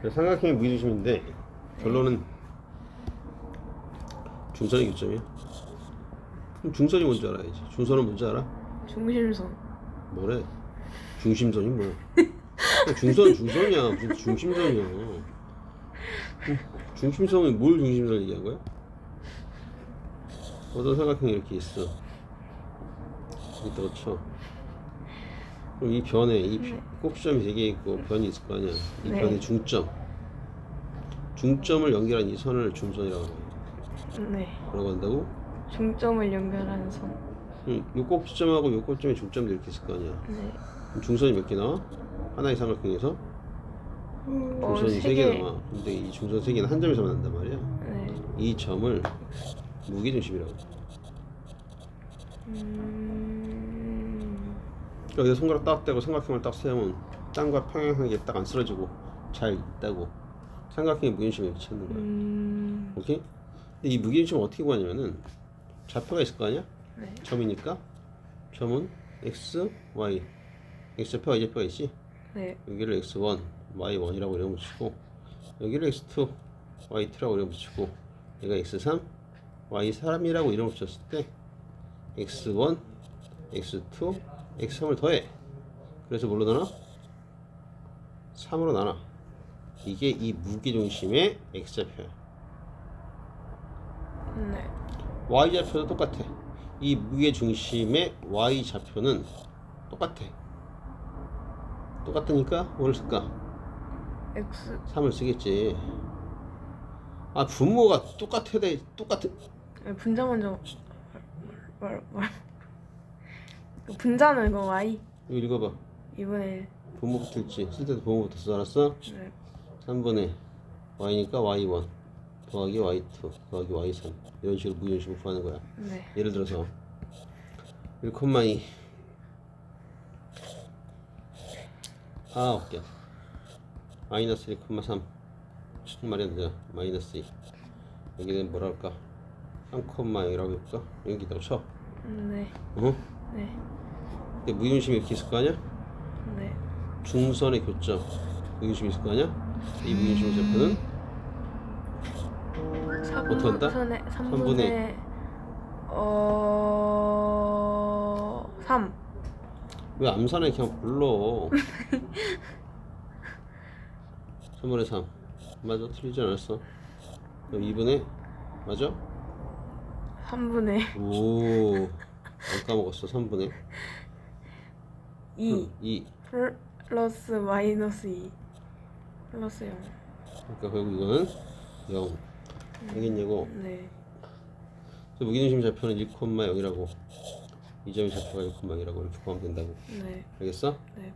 그래서 삼각형의 무게중심인데 결론은 중선이 교점이야. 그럼 중선이 뭔지 알아야지. 중선은 뭔지 알아? 중심선. 뭐래? 중심선이 뭐야? 중선 중선이야. 무슨 중심선이야. 중심선이 뭘 중심선 얘기한 거야? 어떤 삼각형이 이렇게 있어. 여기다가 쳐. 그럼 이 변에 이 네. 세개 있고 변이 있을 거 아니야. 이 네. 변의 중점. 중점을 연결한 이 선을 중선이라고 해. 네. 뭐라고 한다고? 중점을 연결하는 선. 응, 요 꼭지점하고 요 꼭지점에 중점도 이렇게 있을 거 아니야. 네. 그럼 중선이 몇 개 나와? 하나의 삼각형에서 어, 중선이 세 세 개 개. 나와. 근데 이 중선 세 개는 한 점에서 만난단 말이야. 네. 이 점을 무게중심이라고. 해. 음. 여기서 손가락 딱 대고 삼각형을 딱 세우면 땅과 평행하게 딱 안 쓰러지고 잘 있다고. 삼각형의 무게중심을 이렇게 찾는 거야. 음. 오케이? 근데 이 무게중심을 어떻게 구하냐면은 좌표가 있을 거 아니야? 네. 점이니까 점은 x, y. x좌표가 y좌표가 있지? 네. 여기를 x1, y1이라고 이름 붙이고 여기를 x2, y2라고 이름 붙이고 얘가 x3, y3이라고 이름 붙였을 때 x1, x2, x3을 더해 그래서 뭘로 나눠? 3으로 나눠 이게 이 무게중심의 x좌표야 네. y좌표도 똑같아 이 무게중심의 y좌표는 똑같아 똑같으니까 뭘 쓸까? X. 3을 쓰겠지. 아 분모가 똑같아야 돼. 똑같은. 네, 분자 먼저 말 말. 그 분자는 그 y 이거 읽어봐. 2분의 1. 분모부터 읽지. 쓸 때도 분모부터 써 알았어? 네. 3분의 y니까 y1 더하기 y2 더하기 y3 이런 식으로 무게중심을 구하는 거야. 네. 예를 들어서 1,2아 웃겨 마이너스 1,3 무슨 말이야 되냐 마이너스 2 여기는 뭐라 할까 3,0이라고 해볼까 여기다가 쳐 네. 어? 네. 근데 무게중심이 이렇게 있을 거 아니야? 네. 중선의 교점 무게중심이 있을 거 아니야? 이 좌표는 3분, 어떻게 한다? 3분의, 3분의 3분의 어... 3. 왜 암산에 그냥 불러 3분의 3 맞아 틀리지 않았어 그럼 2분의 맞아? 3분의 오, 안 까먹었어. 3분의 2 2. 플러스 마이너스 2 플러스 0. 그러니까 결국 이거는 0. 알겠냐고. 네. 그래서 무게중심 좌표는 1,0이라고. 이 점의 좌표가 1,0이라고 이렇게 구하면 된다고. 네. 알겠어? 네.